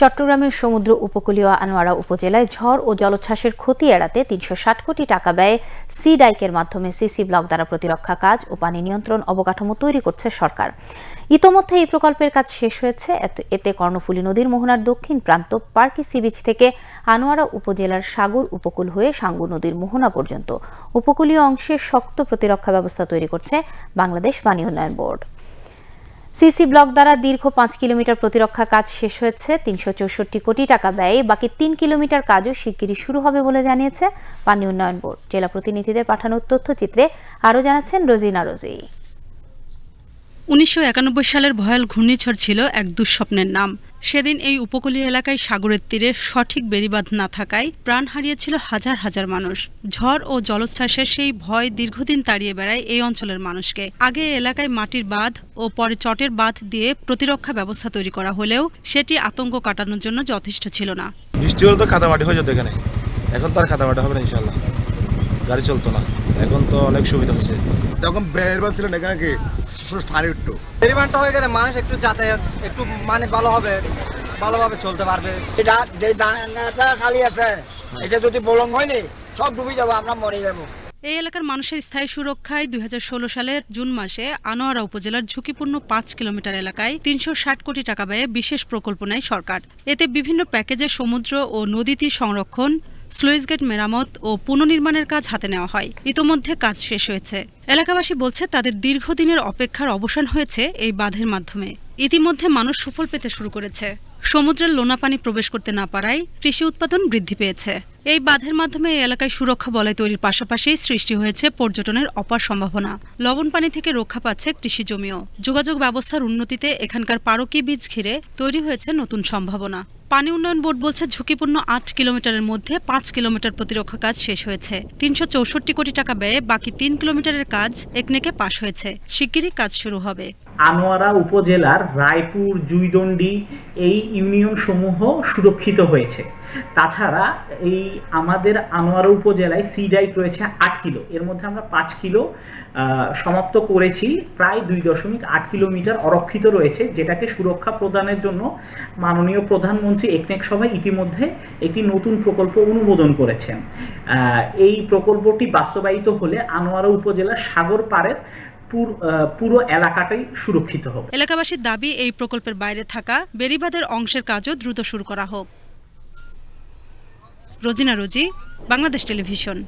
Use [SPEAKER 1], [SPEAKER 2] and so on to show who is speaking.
[SPEAKER 1] চট্টগ্রামের সমুদ্র উপকূলীয় আনোয়ারা উপজেলায় ঝড় ও জলোচ্ছ্বাসের ক্ষতি এড়াতে তিনশো ষাট কোটি টাকা ব্যয়ে সি ডাইকের মাধ্যমে সিসি ব্লক দ্বারা প্রতিরক্ষা কাজ ও পানি নিয়ন্ত্রণ অবকাঠামো তৈরি করছে সরকার। ইতোমধ্যে এই প্রকল্পের কাজ শেষ হয়েছে। এতে- কর্ণফুলী নদীর মোহনার দক্ষিণ প্রান্ত পার্কি সি বিচ থেকে আনোয়ারা উপজেলার সাগর উপকূল হয়ে সাঙ্গু নদীর মোহনা পর্যন্ত। উপকূলীয় অংশে শক্ত প্রতিরক্ষা ব্যবস্থা তৈরি করছে বাংলাদেশ পানি উন্নয়ন বোর্ড। সিসি ব্লক দ্বারা দীর্ঘ পাঁচ কিলোমিটার প্রতিরক্ষা কাজ শেষ হয়েছে, তিনশো চৌষট্টি কোটি টাকা ব্যয়ে, বাকি তিন কিলোমিটার কাজও শিগগিরই শুরু হবে বলে জানিয়েছে পানি উন্নয়ন বোর্ড। জেলা প্রতিনিধিদের পাঠানো তথ্যচিত্রে আরও জানাচ্ছেন রোজিনা রোজি।
[SPEAKER 2] উনিশশো একানব্বই সালের ভয়াল ঘূর্ণিঝড় ছিল এক দুঃস্বপ্নের নাম। সেদিন এই উপকূলীয় এলাকায় সাগরের তীরে সঠিক বেড়িবাঁধ না থাকায় প্রাণ হারিয়েছিল হাজার হাজার মানুষ। ঝড় ও জলোচ্ছ্বাসের সেই ভয় দীর্ঘদিন তাড়িয়ে বেড়ায় এই অঞ্চলের মানুষকে। আগে এলাকায় মাটির বাঁধ ও পরে চটের বাঁধ দিয়ে প্রতিরক্ষা ব্যবস্থা তৈরি করা হলেও সেটি আতঙ্ক কাটানোর জন্য যথেষ্ট ছিল না।
[SPEAKER 3] বৃষ্টি হলে তো কাদামাটি হয়ে যেত এখানে। এখন তো আর কাদামাটি হবে না ইনশাল্লাহ গাড়ি চলতো না। এখন তো অনেক সুবিধা হয়েছে।
[SPEAKER 4] তখন বেরবার ছিলেন এখানে কি? সারি উঠতো।
[SPEAKER 5] পরিমাণটা হয়ে গেলে মানুষ একটু যাতায়াত একটু মানে ভালো হবে ভালোভাবে চলতে পারবে।
[SPEAKER 6] এটা যে জায়গাটা খালি আছে এটা যদি বলং হয়নি সব ডুবে যাব আমরা মরে যাব।
[SPEAKER 2] এই এলাকার মানুষের স্থায়ী সুরক্ষায় দুই হাজার ষোলো সালের জুন মাসে আনোয়ারা উপজেলার ঝুঁকিপূর্ণ পাঁচ কিলোমিটার এলাকায় তিনশো ষাট কোটি টাকা ব্যয়ে বিশেষ প্রকল্প নেয় সরকার। এতে বিভিন্ন প্যাকেজে সমুদ্র ও নদী তীর সংরক্ষণ স্লুইস গেট মেরামত ও পুনর্নির্মাণের কাজ হাতে নেওয়া হয়। ইতোমধ্যে কাজ শেষ হয়েছে। এলাকাবাসী বলছে, তাদের দীর্ঘদিনের অপেক্ষার অবসান হয়েছে এই বাঁধের মাধ্যমে। ইতিমধ্যে মানুষ সুফল পেতে শুরু করেছে। সমুদ্রের লোনা পানি প্রবেশ করতে না পারায় কৃষি উৎপাদন বৃদ্ধি পেয়েছে। এই বাঁধের মাধ্যমে এই এলাকায় সুরক্ষা বলয় তৈরির পাশাপাশি সৃষ্টি হয়েছে পর্যটনের অপার সম্ভাবনা। লবণ পানি থেকে রক্ষা পাচ্ছে কৃষি জমিও। যোগাযোগ ব্যবস্থার উন্নতিতে এখানকার পারকি বীজ ঘিরে তৈরি হয়েছে নতুন সম্ভাবনা। পানি উন্নয়ন বোর্ড বলছে ঝুঁকিপূর্ণ আট কিলোমিটারের মধ্যে পাঁচ কিলোমিটার প্রতিরক্ষা কাজ শেষ হয়েছে। তিনশো চৌষট্টি কোটি টাকা ব্যয়ে বাকি তিন কিলোমিটারের কাজ একনেকে পাশ হয়েছে। শিগগিরই কাজ শুরু হবে।
[SPEAKER 7] আনোয়ারা উপজেলার রায়পুর, জুইদণ্ডি এই ইউনিয়ন সমূহ সুরক্ষিত হয়েছে। তাছাড়া এই আমাদের আনোয়ারা উপজেলায় সি ডাইক রয়েছে আট কিলো। এর মধ্যে আমরা পাঁচ কিলো সমাপ্ত করেছি। প্রায় দুই দশমিক আট কিলোমিটার অরক্ষিত রয়েছে, যেটাকে সুরক্ষা প্রদানের জন্য মাননীয় প্রধানমন্ত্রী একনেক সভায় ইতিমধ্যে একটি নতুন প্রকল্প অনুমোদন করেছেন। এই প্রকল্পটি বাস্তবায়িত হলে আনোয়ারা উপজেলার সাগর পাড়ের পুর- এলাকাটাই সুরক্ষিত হবে।
[SPEAKER 2] এলাকাবাসীর দাবি, এই প্রকল্পের বাইরে থাকা বেড়িবাঁধের অংশের কাজও দ্রুত শুরু করা হোক। রোজিনা রোজি বাংলাদেশ টেলিভিশন।